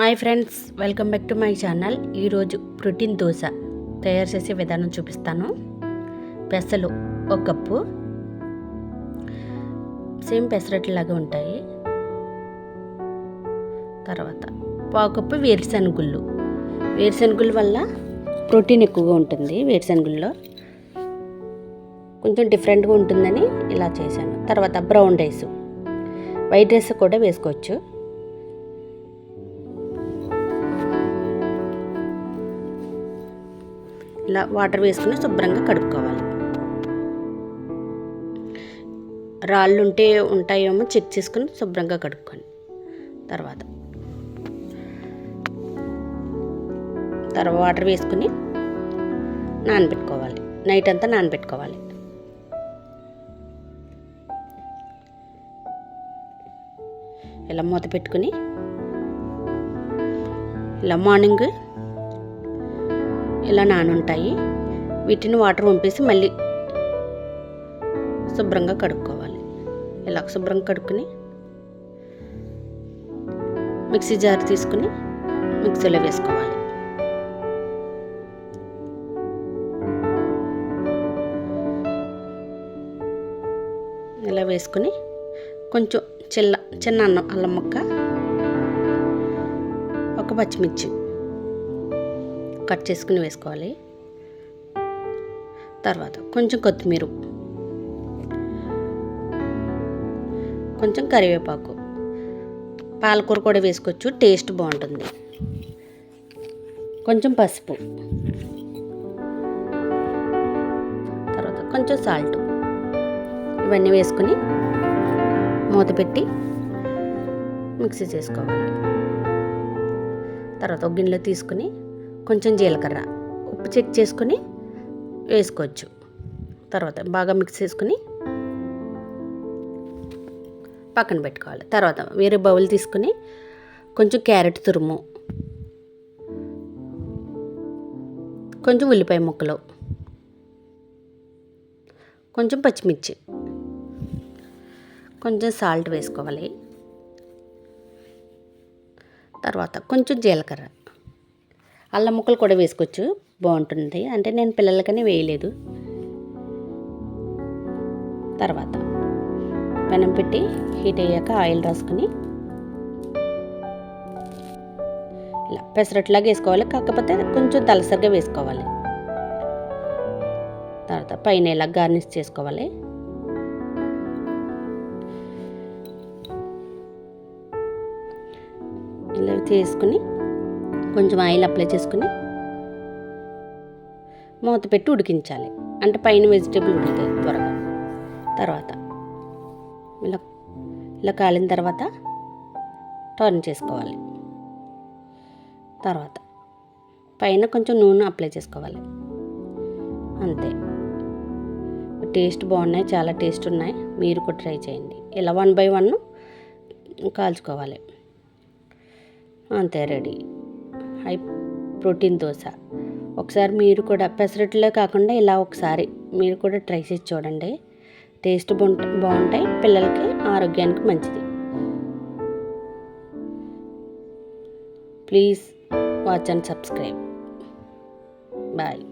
Hi friends welcome back to my channel. ఈరోజు protein dosa తయారు చేసే విధానం చూపిస్తాను. పెసలు ఒక కప్పు. సేమ్ పెసరట్లాగా ఉంటాయి. తర్వాత పావు కప్పు వేరుశనగుళ్ళు. వల్ల ప్రోటీన్ ఎక్కువగా ఉంటుంది వేరుశనగుల్లో కొంచెం డిఫరెంట్గా ఉంటుందని ఇలా చేశాను. తర్వాత బ్రౌన్ రైస్. వైట్ రైస్ కూడా వేసుకోవచ్చు. ఇలా వాటర్ వేసుకుని శుభ్రంగా కడుక్కోవాలి రాళ్ళు ఉంటే ఉంటాయేమో చెక్ చేసుకుని శుభ్రంగా కడుక్కోండి. తర్వాత. తర్వాత వాటర్ వేసుకుని నానబెట్టుకోవాలి. నైట్ అంతా నానబెట్టుకోవాలి. ఇలా మూత పెట్టుకుని ఇలా మార్నింగ్ ఇలా నానుంటాయి. వీటిని వాటర్ పంపేసి మళ్ళీ శుభ్రంగా కడుక్కోవాలి. ఇలా శుభ్రంగా కడుక్కుని మిక్సీ జార్ తీసుకుని మిక్సీలో వేసుకోవాలి. ఇలా వేసుకుని కొంచెం చిల్ల చిన్న అన్నం అల్లం ముక్క ఒక పచ్చిమిర్చి. కట్ చేసుకుని వేసుకోవాలి. తర్వాత కొంచెం కొత్తిమీర కొంచెం కరివేపాకు. పాలకూర కూడా వేసుకోవచ్చు టేస్ట్ బాగుంటుంది. కొంచెం పసుపు. తర్వాత కొంచెం సాల్ట్ ఇవన్నీ వేసుకుని మూత పెట్టి మిక్సీ చేసుకోవాలి. తర్వాత ఒక గిన్నెలో తీసుకుని కొంచెం జీలకర్ర ఉప్పు చెక్ చేసుకుని వేసుకోవచ్చు. తర్వాత బాగా మిక్స్ చేసుకుని పక్కన పెట్టుకోవాలి. తర్వాత వేరే బౌల్ తీసుకుని కొంచెం క్యారెట్ తురుము కొంచెం ఉల్లిపాయ ముక్కలు కొంచెం పచ్చిమిర్చి కొంచెం సాల్ట్ వేసుకోవాలి. తర్వాత కొంచెం జీలకర్ర అల్లం ముక్కలు కూడా వేసుకోవచ్చు. బాగుంటుంది. అంటే నేను పిల్లలకని వేయలేదు. తర్వాత పెనం పెట్టి హీట్ అయ్యాక ఆయిల్ రాసుకుని ఇలా పెసరట్లాగా వేసుకోవాలి. కాకపోతే కొంచెం తలసరిగా వేసుకోవాలి. తర్వాత పైన ఇలా గార్నిష్ చేసుకోవాలి. ఇలా చేసుకుని కొంచెం ఆయిల్ అప్లై చేసుకుని మూత పెట్టి ఉడికించాలి. అంటే పైన వెజిటేబుల్ ఉడుకుతాయి త్వరగా. తర్వాత ఇలా ఇలా కాలిన తర్వాత టర్న్ చేసుకోవాలి. తర్వాత పైన కొంచెం నూనె అప్లై చేసుకోవాలి. అంతే. టేస్ట్ బాగున్నాయి చాలా టేస్ట్ ఉన్నాయి. మీరు కూడా ట్రై చేయండి. ఇలా వన్ బై వన్ కాల్చుకోవాలి. అంతే రెడీ. High protein dosa. ఒకసారి మీరు కూడా పెసరట్లో కాకుండా ఇలా ఒకసారి మీరు కూడా ట్రై చేసి చూడండి. టేస్ట్ బాగుంటాయి పిల్లలకి ఆరోగ్యానికి మంచిది. Please watch and subscribe. Bye.